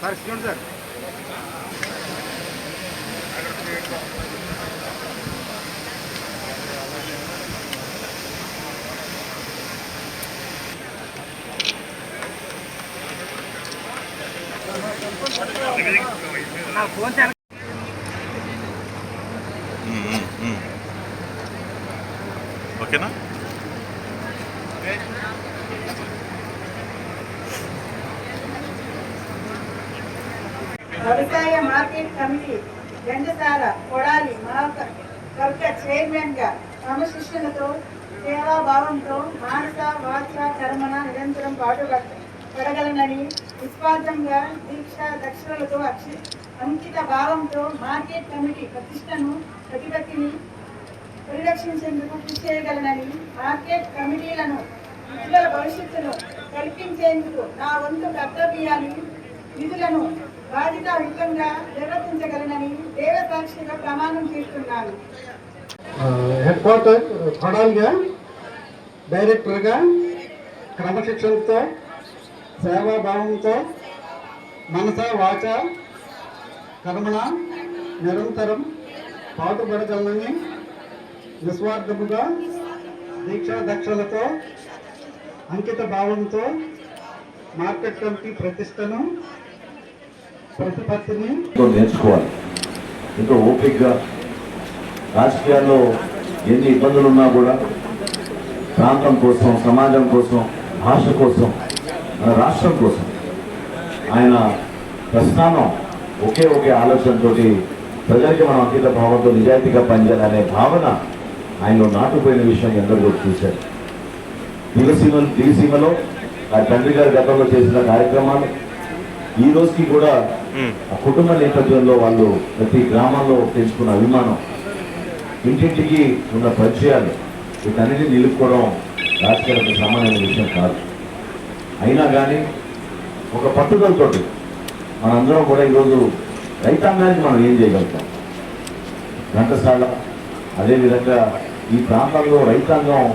Sir చూడండి sir ఓకేనా వ్యవసాయ మార్కెట్ కమిటీ ఘంటసాల కొడాలి కవిత చైర్మన్గా క్రమశిక్షణతో సేవాభావంతో మానస వాచ కర్మణ నిరంతరం పాటు పడగలనని నిస్వార్థంగా దీక్ష దక్షిణలతో అక్షి అంకిత భావంతో మార్కెట్ కమిటీ ప్రతిష్టను ప్రతిపత్తిని పరిరక్షించేందుకు కృషి చేయగలనని మార్కెట్ కమిటీలను ఉజ్వల భవిష్యత్తును కల్పించేందుకు నా వంతు కర్తవ్యాన్ని నిధులను బాధ్యతాయుతంగా నిర్వర్తించగలనని దేవసాక్షిగా ప్రమాణం చేస్తున్నాను. హెడ్ క్వార్టర్ కొడాలిగా డైరెక్టర్గా క్రమశిక్షణతో సేవాభావంతో మనస వాచ కర్మణ నిరంతరం పాటుపడగలనని నిస్వార్థముగా దీక్షా దక్షలతో అంకిత భావంతో మార్కెట్ కమిటీ ప్రతిష్టను ప్రతిపత్తిని నేర్చుకోవాలి. ఎంతో ఓపికగా రాజకీయాల్లో ఎన్ని ఇబ్బందులు ఉన్నా కూడా ప్రాంతం కోసం సమాజం కోసం భాష కోసం మన రాష్ట్రం కోసం ఆయన ప్రస్థానం ఒకే ఒకే ఆలోచనతో ప్రజలకి మనం అంకిత భావంతో నిజాయితీగా పనిచేయాలనే భావన ఆయనలో నాటుపోయిన విషయం ఎందరూ కూడా చూశారు. దివసీమ దివసీమలో ఆ తండ్రి గారి గతంలో చేసిన కార్యక్రమాలు ఈ రోజుకి కూడా ఆ కుటుంబ నేపథ్యంలో వాళ్ళు ప్రతి గ్రామంలో పెంచుకున్న అభిమానం ఇంటింటికి ఉన్న పరిచయాలు వీటన్నిటిని నిలుపుకోవడం రాజకీయాలకు సమానమైన విషయం కాదు. అయినా కానీ ఒక పట్టుదలతోటి మనందరం కూడా ఈరోజు రైతాంగానికి మనం ఏం చేయగలుగుతాం? ఘంటసాల అదేవిధంగా ఈ ప్రాంతంలో రైతాంగం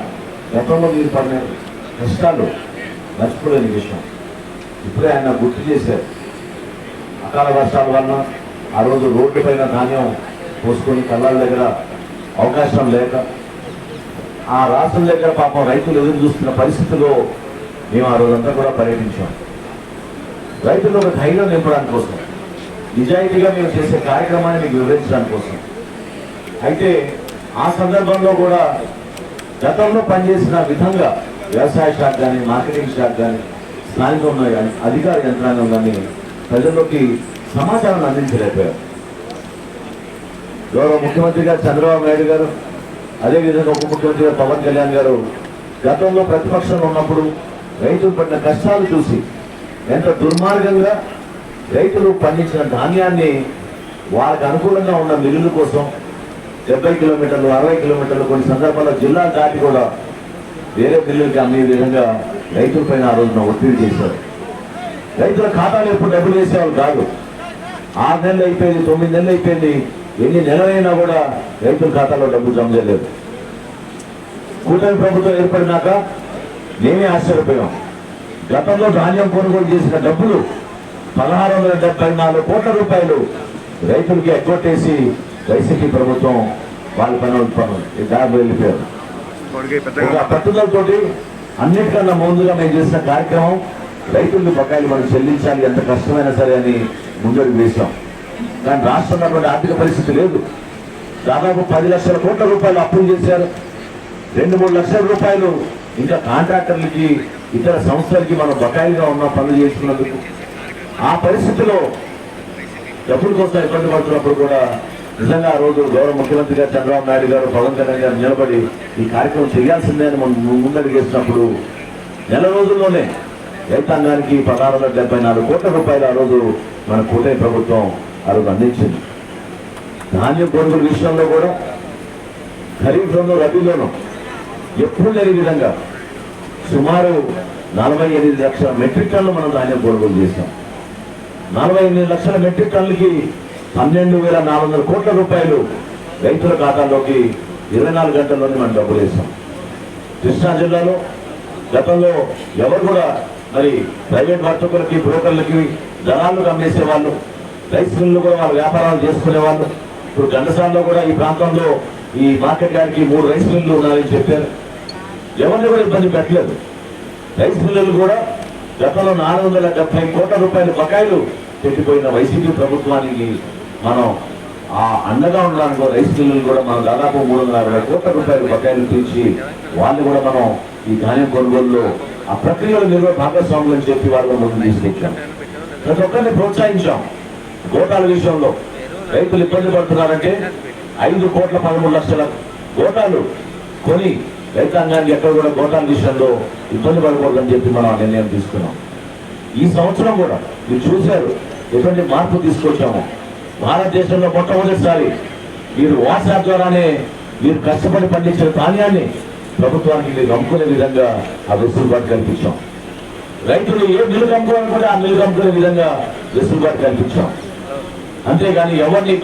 గతంలో మీరు పడిన కష్టాలు మర్చిపోలేని విషయం. ఇప్పుడే ఆయన గుర్తు చేశారు. అకాల వర్షాల వలన ఆ రోజు రోడ్డు పైన ధాన్యం పోసుకొని కళ్ళాల దగ్గర అవకాశం లేక ఆ రాష్ట్రం దగ్గర పాపం రైతులు ఎదురు చూస్తున్న పరిస్థితిలో మేము ఆ రోజంతా కూడా పర్యటించాం. రైతులు ఒక ధైర్యం నింపడానికి కోసం నిజాయితీగా మేము చేసే కార్యక్రమాన్ని మీకు వివరించడానికి కోసం. అయితే ఆ సందర్భంలో కూడా గతంలో పనిచేసిన విధంగా వ్యవసాయ శాఖ కానీ మార్కెటింగ్ శాఖ కానీ స్థానికంలో కానీ అధికార యంత్రాంగం కానీ ప్రజల్లోకి సమాచారం అందించలేకపోయారు గౌరవ ముఖ్యమంత్రి గారు చంద్రబాబు నాయుడు గారు అదేవిధంగా ఉప ముఖ్యమంత్రి గారు పవన్ కళ్యాణ్ గారు గతంలో ప్రతిపక్షంలో ఉన్నప్పుడు రైతులు పడిన కష్టాలు చూసి ఎంత దుర్మార్గంగా రైతులు పండించిన ధాన్యాన్ని వారికి అనుకూలంగా ఉన్న మిల్లుల కోసం డెబ్బై కిలోమీటర్లు అరవై కిలోమీటర్లు కొన్ని సందర్భాల్లో జిల్లాలు దాటి కూడా వేరే మిల్లులకి అమ్మే విధంగా రైతులపైన ఆ రోజున ఒత్తిడి చేశారు. రైతుల ఖాతాలో ఎప్పుడు డబ్బులు వేసేవాళ్ళు కాదు. ఆరు నెలలు అయిపోయింది తొమ్మిది నెలలు అయిపోయింది. ఎన్ని నెలలైనా కూడా రైతుల ఖాతాలో డబ్బు జమ చేయలేదు. కూటమి ప్రభుత్వం ఏర్పడినాక మేమే ఆశ్చర్యపోయాం. గతంలో ధాన్యం కొనుగోలు చేసిన డబ్బులు పదహారు వందల డెబ్బై నాలుగు కోట్ల రూపాయలు రైతులకి ఎగ్గొట్టేసి వైసీపీ ప్రభుత్వం వాళ్ళ పనులు పనులు. దారి వెళ్ళిపోయారు. పట్టుదలతోటి అన్నిటికన్నా ముందుగా మేము చేసిన కార్యక్రమం రైతులు బకాయిలు మనం చెల్లించాలి ఎంత కష్టమైనా సరే అని ముందడుగు వేశాం. కానీ రాష్ట్రంలో ఆర్థిక పరిస్థితి లేదు. దాదాపు పది లక్షల కోట్ల రూపాయలు అప్పులు చేశారు. రెండు మూడు లక్షల రూపాయలు ఇంకా కాంట్రాక్టర్లకి ఇతర సంస్థలకి మనం బకాయిలుగా ఉన్న పనులు చేసుకున్నందుకు ఆ పరిస్థితిలో డబ్బులు కోసం ఇబ్బంది పడుతున్నప్పుడు కూడా నిజంగా ఆ రోజు గౌరవ ముఖ్యమంత్రి గారు చంద్రబాబు నాయుడు గారు పవన్ కళ్యాణ్ గారు నిలబడి ఈ కార్యక్రమం చేయాల్సిందే అని మనం ముందడిగేసినప్పుడు నెల రోజుల్లోనే రైతాంగానికి పదహారు వందల డెబ్బై నాలుగు కోట్ల రూపాయలు ఆ రోజు మన కూటమి ప్రభుత్వం ఆ రోజు అందించింది. ధాన్యం కొనుగోలు విషయంలో కూడా ఖరీఫ్లోనూ రబీలోనూ ఎప్పుడు లేని విధంగా సుమారు నలభై ఎనిమిది లక్షల మెట్రిక్ టన్లు మనం ధాన్యం కొనుగోలు చేసాం నలభై ఎనిమిది లక్షల మెట్రిక్ టన్నులకి పన్నెండు వేల నాలుగు వందల కోట్ల రూపాయలు రైతుల ఖాతాల్లోకి ఇరవై నాలుగు గంటల్లోనే మనం డబ్బులు వేసాం కృష్ణా జిల్లాలో గతంలో ఎవరు కూడా మరి ప్రైవేట్ వర్తకులకి బ్రోకర్లకి దళాలకు అమ్మేసే వాళ్ళు రైస్ కూడా వాళ్ళు వ్యాపారాలు చేసుకునే వాళ్ళు. ఇప్పుడు గండసాల్లో కూడా ఈ ప్రాంతంలో ఈ మార్కెట్ గారికి మూడు రైస్ మిల్లు ఉన్నారని చెప్పారు. ఎవరిని కూడా ఇబ్బంది పెట్టలేదు. రైస్ మిల్లులు కూడా గతంలో నాలుగు వందల డెబ్బై కోట్ల రూపాయల బకాయిలు పెట్టిపోయిన వైసీపీ ప్రభుత్వానికి మనం ఆ అండగా ఉండడానికి రైస్ మిల్లులు కూడా మనం దాదాపు మూడు వందల అరవై కోట్ల రూపాయల బకాయిలు తీర్చి వాళ్ళు కూడా మనం ఈ ధాన్యం కొనుగోలులో ఆ ప్రక్రియలో నిర్వహణ భాగస్వాములు అని చెప్పి వాళ్ళు ముందు తీసుకొచ్చాం ప్రతి ఒక్కరిని ప్రోత్సహించాం. గోటాల విషయంలో. రైతులు ఇబ్బంది పడుతున్నారంటే ఐదు కోట్ల పదమూడు లక్షల గోటాలు కొని రైతాంగానికి ఎక్కడ కూడా గోటాల విషయంలో ఇబ్బంది పడకూడదని చెప్పి మనం ఆ నిర్ణయం తీసుకున్నాం. ఈ సంవత్సరం కూడా మీరు చూశారు ఎటువంటి మార్పు తీసుకొచ్చాము. భారతదేశంలో మొట్టమొదటిసారి మీరు వాట్సాప్ ద్వారానే మీరు కష్టపడి పండించిన ధాన్యాన్ని ప్రభుత్వానికి మీరు విధంగా ఆ వెసులుబాటు కల్పించాం. రైతులు ఏ నిలు అమ్ముకోవాలనుకుంటే ఆ నిలు అమ్ముకునే విధంగా వెసులుబాటు కల్పించాం. అంతేగాని ఎవరిని